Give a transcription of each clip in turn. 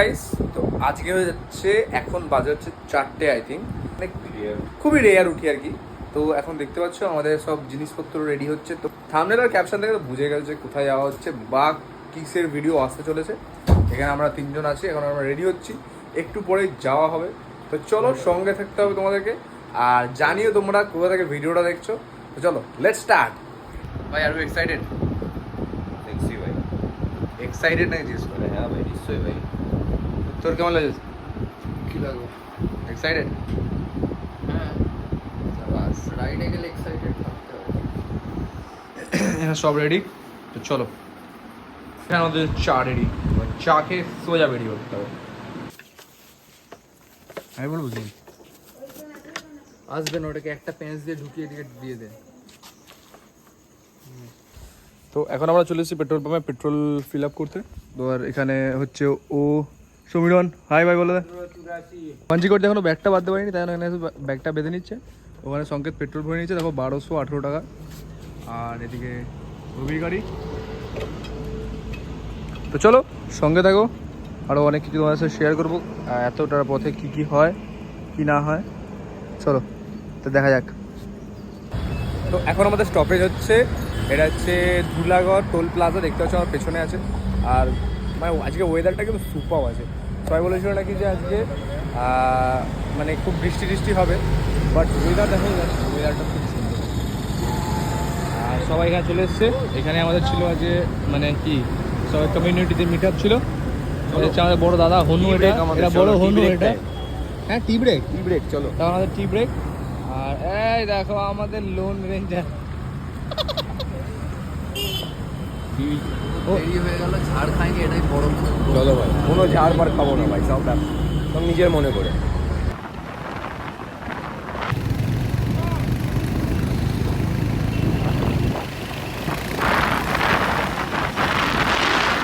Guys তো আজকে হয়ে যাচ্ছে এখন বাজে হচ্ছে চারটে আই থিঙ্ক মানে খুবই রেয়ার উঠি আর কি। তো এখন দেখতে পাচ্ছ আমাদের সব জিনিসপত্র রেডি হচ্ছে। তো থামনেল আর ক্যাপশন থেকে তো বুঝে যে কোথায় যাওয়া হচ্ছে বা কিসের ভিডিও আসতে চলেছে। এখানে আমরা তিনজন আছি এখন আমরা রেডি হচ্ছি। একটু পরে যাওয়া হবে। তো চলো সঙ্গে থাকতে হবে তোমাদেরকে। আর জানিও তোমরা কোথা থেকে ভিডিওটা দেখছ। তো চলো লেট স্টার্ট ভাই আর এক্সাইটেড দেখছি ভাই। এক্সাইটেড নাকি জিজ্ঞেস করে? হ্যাঁ ভাই নিশ্চয়ই ভাই। তোর কেমন লাগে কি লাগবে এক্সাইটেড হ্যাঁ বাস রাইডে গেলে এক্সাইটেড থাকতে হবে হ্যাঁ সব রেডি তো চলো এখানে আমাদের চা রেডি চা খেয়ে সোজা বেরিয়ে করতে হবে আমি বলব কি আসবেন ওটাকে একটা পেন্স দিয়ে ঢুকিয়ে দিয়ে দিয়ে দে তো এখন আমরা চলে এসেছি পেট্রোল পাম্পে পেট্রোল ফিল আপ করতে তো আর এখানে হচ্ছে ও সমীরন হাই ভাই বলে দে। পাঞ্চি করতে এখনও ব্যাগটা বাঁধতে পারিনি তাই এখানে ব্যাগটা বেঁধে নিচ্ছে। ওখানে সংকেত পেট্রোল ভরে নিচ্ছে দেখো বারোশো আঠেরো টাকা। আর এদিকে রবির গাড়ি। তো চলো, সঙ্গে থাকো। আরও অনেক কিছু তোমাদের সাথে শেয়ার করব এতটার পথে কি কি হয়, কি না হয়। চলো, তো দেখা যাক। তো এখন আমাদের স্টপেজ হচ্ছে। এটা হচ্ছে ধুলাগড় টোল প্লাজা দেখতে পাচ্ছ আমার পেছনে আছে। আর মানে আজকে ওয়েদারটা কিন্তু সুপার আছে। সবাই বলেছিল নাকি যে আজকে মানে খুব বৃষ্টি টিষ্টি হবে বাট ওয়েদার দেখো ওয়েদারটা খুব সুন্দর। আর সবাই এখানে চলে এসছে। এখানে আমাদের ছিল আজকে মানে কি সবাই কমিউনিটিতে মিট আপ ছিল। আমাদের বড় দাদা হনু এটা আমাদের, এটা বড় হনু এটা। হ্যাঁ টি ব্রেক টি ব্রেক চলো। আমাদের টি ব্রেক আর এই দেখো আমাদের লোন রেঞ্জার ও দেরি হয়ে গেল ঝাড় খাইনি এটাই বড় চলো ভাই কোনো ঝাড় মার খাব না ভাই সব সব নিজের মনে করে।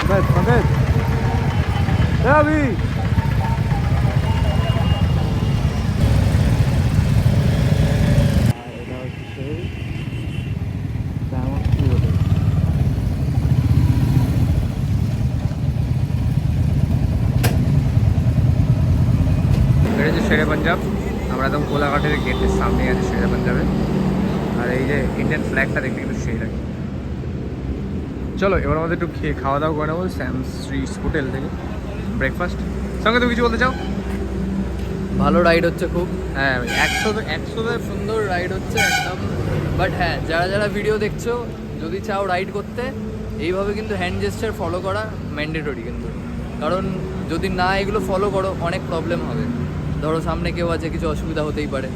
Ahmet, Ahmet. Ne abi? এটা হচ্ছে শেরে পাঞ্জাব আমরা একদম কোলাঘাটের গেটের সামনে আছে শেরে পাঞ্জাবে আর এই যে ইন্ডিয়ান ফ্ল্যাগটা দেখতে কিন্তু সেই লাগে চলো এবার আমাদের একটু খেয়ে খাওয়া দাওয়া করে নেব স্যাম স্ট্রিট হোটেল থেকে। ব্রেকফাস্ট সঙ্গে তুমি কিছু বলতে চাও? ভালো রাইড হচ্ছে খুব। হ্যাঁ একশো একশো সুন্দর রাইড হচ্ছে একদম। বাট হ্যাঁ যারা যারা ভিডিও দেখছ যদি চাও রাইড করতে এইভাবে কিন্তু হ্যান্ড জেস্টার ফলো করা ম্যান্ডেটরি কিন্তু। কারণ যদি না এগুলো ফলো করো অনেক প্রবলেম হবে। ধরো সামনে কেউ আছে কিছু অসুবিধা হতেই পারে।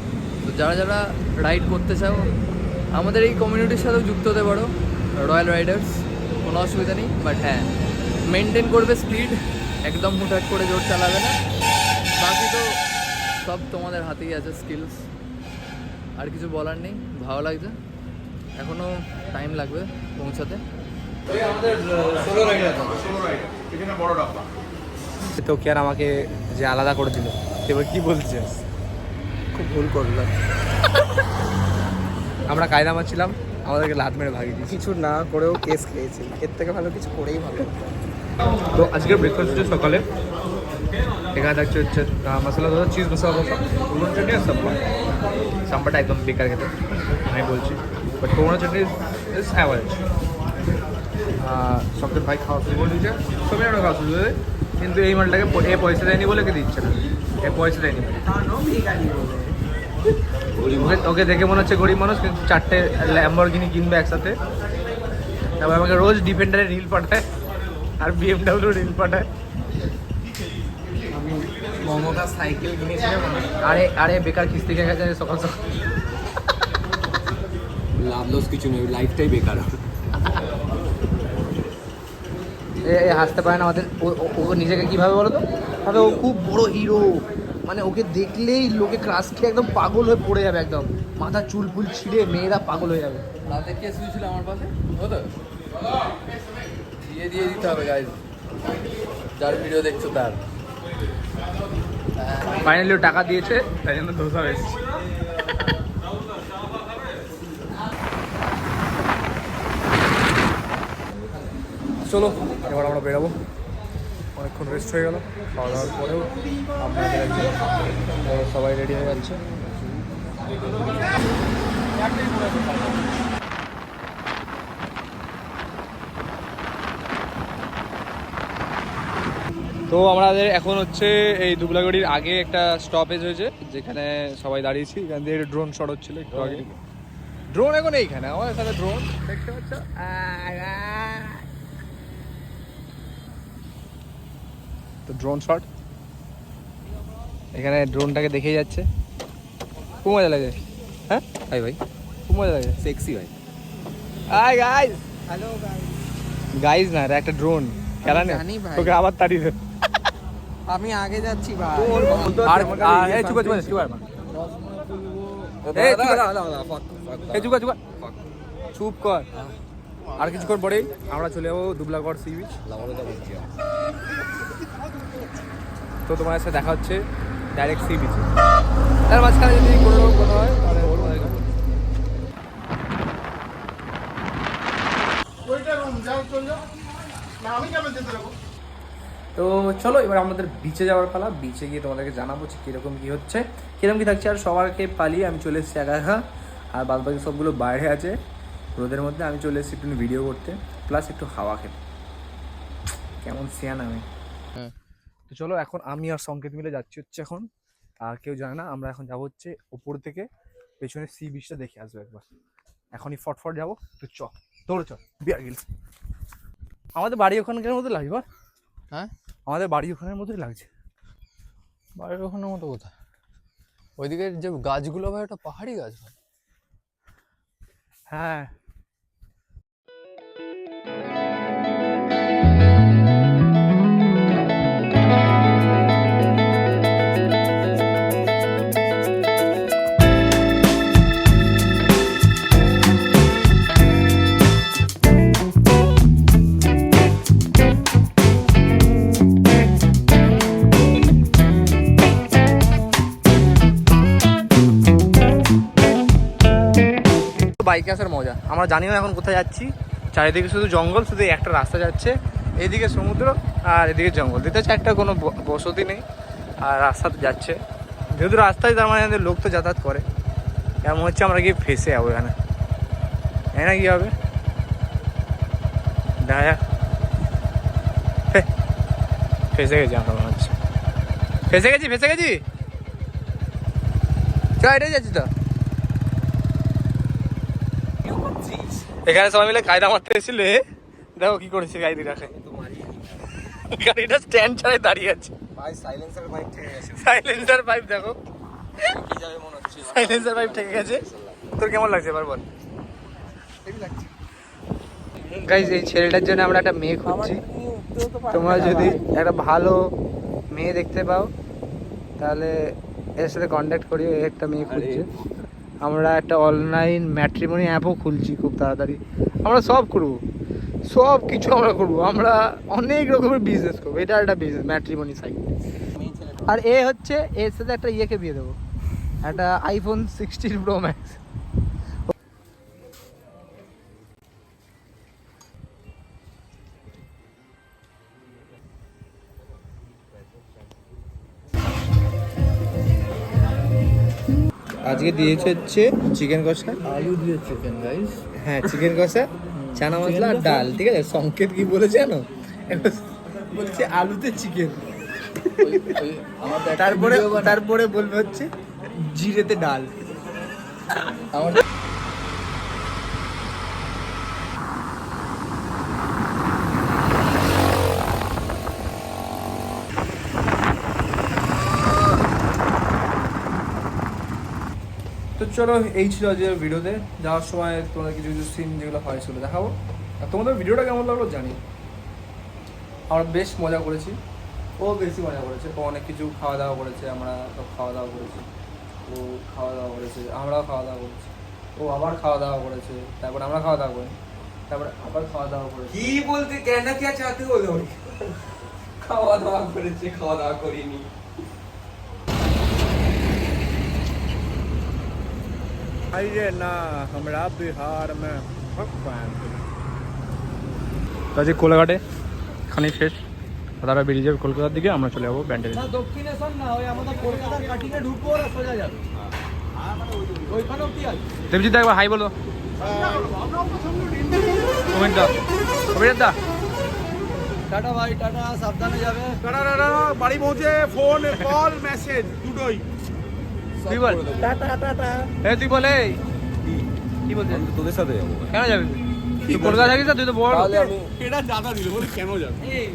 তো যারা যারা রাইড করতে চাও আমাদের এই কমিউনিটির সাথেও যুক্ত হতে পারো রয়্যাল রাইডার্স কোনো অসুবিধা নেই বাট হ্যাঁ মেনটেন করবে স্পিড একদম হুটহাট করে জোর চালাবে না। বাকি তো সব তোমাদের হাতেই আছে স্কিলস আর কিছু বলার নেই ভালো লাগছে। এখনও টাইম লাগবে পৌঁছাতে। তো কি আর আমাকে যে আলাদা করে দিল। এবার কি বলছিস খুব ভুল করলাম। আমরা কায়দা মারছিলাম আমাদেরকে লাত মেরে ভাগিয়ে দিয়েছি। কিছু না করেও কেস খেয়েছি। এর থেকে ভালো কিছু করেই ভালো। তো আজকে ব্রেকফাস্ট হচ্ছে সকালে। এখানে থাকছে হচ্ছে মশলা ধোসা চিজ মশলা ধোসা পুরনো চাটনি আর সাম্বার। সাম্বারটা একদম বেকার খেতে আমি বলছি। বাট পুরনো চাটনি ইজ অ্যাভারেজ সবকে ভাই খাওয়া শুরু করে দিয়েছে। সবাই আমরা খাওয়া শুরু করে কিন্তু এই মালটাকে এ পয়সা দেয়নি বলে কে দিচ্ছে না। পয়সা দেয়নি। ওকে ওকে দেখে মনে হচ্ছে গরিব মানুষ কিন্তু চারটে ল্যাম্বরগিনি কিনবে একসাথে। তারপর আমাকে রোজ ডিফেন্ডারে রিল পাঠায় আর বিএমডাব্লিউ রিল পাঠায়। মমতা সাইকেল কিনেছিলাম আরে আরে বেকার কিস্তি খেয়ে গেছে সকাল সকাল। লাভ লস কিছু নেই লাইফটাই বেকার এ এ হাসতে পারে না আমাদের। ও নিজেকে কীভাবে বলো তো ভাবে ও খুব বড় হিরো মানে ওকে দেখলেই লোকে ক্রাশ খেয়ে একদম পাগল হয়ে পড়ে যাবে একদম। মাথা চুল ফুল ছিঁড়ে মেয়েরা পাগল হয়ে যাবে। রাতে কে শুয়েছিল আমার পাশে? ও তো দিয়ে দিয়ে দিতে হবে গাইজ যার ভিডিও দেখছ তার। ফাইনালি টাকা দিয়েছে তাই জন্য ধোসা হয়েছে চলো এবার আমরা বেরোবো। অনেকক্ষণ রেস্ট হয়ে গেল খাওয়া দাওয়ার পরেও তো সবাই রেডি হয়ে যাচ্ছে। তো আমাদের এখন হচ্ছে এই দুবলাগড়ির আগে একটা স্টপেজ হয়েছে যেখানে সবাই দাঁড়িয়েছি। এখান দিয়ে ড্রোন শট হচ্ছিল একটু আগে। ড্রোন এখন এইখানে আমার সাথে ড্রোন দেখতে পাচ্ছ? তো ড্রোন শট এখানে ড্রোনটাকে দেখে যাচ্ছে। খুব মজা লাগে। হ্যাঁ? ভাই ভাই। খুব মজা লাগে। সেক্সি ভাই। হাই গাইস হ্যালো গাইস না এটা একটা ড্রোন খেলা নেই। তোকে আবার তাড়িয়ে দে আমি আগে যাচ্ছি ভাই। আর এই চুপ চুকা চুকা চুপ। কর। আর কিছুক্ষণ পরেই আমরা চলে যাব দুবলাগড় সি বিচ তো তোমার সাথে দেখা হচ্ছে ডাইরেক্ট সি বিচে তার মাঝখানে যদি কোনো রকম কথা হয় তাহলে তো চলো এবার আমাদের বিচে যাওয়ার পালা। বিচে গিয়ে তোমাদেরকে জানাব যে কীরকম কী হচ্ছে। কীরকম কী থাকছে আর সবারকে পালিয়ে আমি চলে এসেছি একা একা আর বাদ বাকি সবগুলো বাইরে আছে। রোদের মধ্যে আমি চলে এসেছি একটু ভিডিও করতে। প্লাস একটু হাওয়া খেতে। কেমন সিয়ান আমি। হ্যাঁ। তো চলো এখন আমি আর সংকেত মিলে যাচ্ছি হচ্ছে এখন। আর কেউ জানে না আমরা এখন যাব হচ্ছে ওপর থেকে পেছনে সি বিচটা দেখে আসব একবার। এখনই ফটফট যাব তো চ দৌড়ে চ বিয়ার গিলস আমাদের বাড়ি ওখানকার মতো লাগবে? হ্যাঁ? আমাদের বাড়ি ওখানের মতোই লাগছে। বাড়ির ওখানের মতো কোথায়? ওইদিকে যে গাছগুলো ভাই ওটা পাহাড়ি গাছ ভাই। হ্যাঁ। বাইকে আসার মজা। আমরা জানিও এখন কোথায় যাচ্ছি। চারিদিকে শুধু জঙ্গল, শুধু একটা রাস্তা যাচ্ছে। এদিকে সমুদ্র আর এদিকে জঙ্গল। দিতে একটা কোনো বসতি নেই আর রাস্তা তো যাচ্ছে। যেহেতু রাস্তায় তার মানে লোক তো যাতায়াত করে। এমন হচ্ছে আমরা গিয়ে ফেসে যাব এখানে। হ্যাঁ না কি হবে? দেখা যাক। ফেসে গেছি আমরা মনে হচ্ছে। ফেসে গেছি ফেসে গেছি? চ, এটাই যাচ্ছি তো। এখানে সবাই মিলে কায়দা মারতে এসেছিলে। দেখো কি করেছে গাড়ি রাখে গাড়িটা স্ট্যান্ড ছাড়াই দাঁড়িয়ে আছে। ভাই সাইলেন্সার বাইক থেকে গেছে। সাইলেন্সার পাইপ দেখো। কি যাবে মনে হচ্ছে? সাইলেন্সার পাইপ থেকে গেছে। তোর কেমন লাগছে এবার বল। গাইজ এই ছেলেটার জন্য আমরা একটা মেয়ে খুঁজছি। তোমরা যদি একটা ভালো মেয়ে দেখতে পাও তাহলে এর সাথে কন্ট্যাক্ট করিও একটা মেয়ে খুঁজছে। আমরা একটা অনলাইন ম্যাট্রিমনি অ্যাপও খুলছি খুব তাড়াতাড়ি। আমরা সব করব। সব কিছু আমরা করব। আমরা অনেক রকমের বিজনেস করব। এটা একটা বিজনেস ম্যাট্রিমনি সাইট আর এ হচ্ছে, এর সাথে একটা ইয়েকে বিয়ে দেবো। একটা আইফোন সিক্সটিন প্রো ম্যাক্স আজকে দিয়েছে হচ্ছে চিকেন কষা। আলু দিয়ে চিকেন গাইস হ্যাঁ চিকেন কষা চানা মশলা আর ডাল ঠিক আছে? সংকেত কি বলেছে জানো? বলছে আলুতে চিকেন তারপরে তারপরে বলবে হচ্ছে জিরেতে ডাল। আমার চলো, এই ছিল আজকের ভিডিওতে। যাওয়ার সময় তোমাদের কিছু কিছু সিন যেগুলো হয় সেগুলো দেখাবো। আর তোমাদের ভিডিওটা কেমন লাগল জানি। আমরা বেশ মজা করেছি। ও বেশি মজা করেছে। ও অনেক কিছু খাওয়া দাওয়া করেছে, আমরা সব খাওয়া দাওয়া করেছি। ও খাওয়া দাওয়া করেছে, আমরাও খাওয়া দাওয়া করেছি। ও আবার খাওয়া দাওয়া করেছে, তারপর আমরা খাওয়া দাওয়া করি তারপরে আবার খাওয়া দাওয়া করেছি। কি বলতে, কেন কি চাতে হলো? খাওয়া দাওয়া করেছে, খাওয়া দাওয়া করিনি। आइए ना हमरा बिहार में भगवान তো আজকে কোলাঘাটে খানিক শেষ তারা বেরিয়ে যাবে কলকাতার দিকে আমরা চলে যাবো ব্যান্ডেল দক্ষিণেশ্বর না ওই আমাদের কলকাতার কাটিংয়ে ঢুকবো আর সোজা যাবে ওইখানেও কি আছে দেবজিৎ দা একবার হাই বলো কমেন্ট দাও কবিরাজ দা টাটা ভাই টাটা সাবধানে যাবে বাড়ি পৌঁছে ফোন কল মেসেজ দুটোই তুই বল টাটা তুই বলে কি বলছিস? তোদের সাথে যাব। কেন যাবি? তুই কলকাতা থাকিস না তুই তো বড় এটা দাদা দিল বলে কেন যাবে? এই।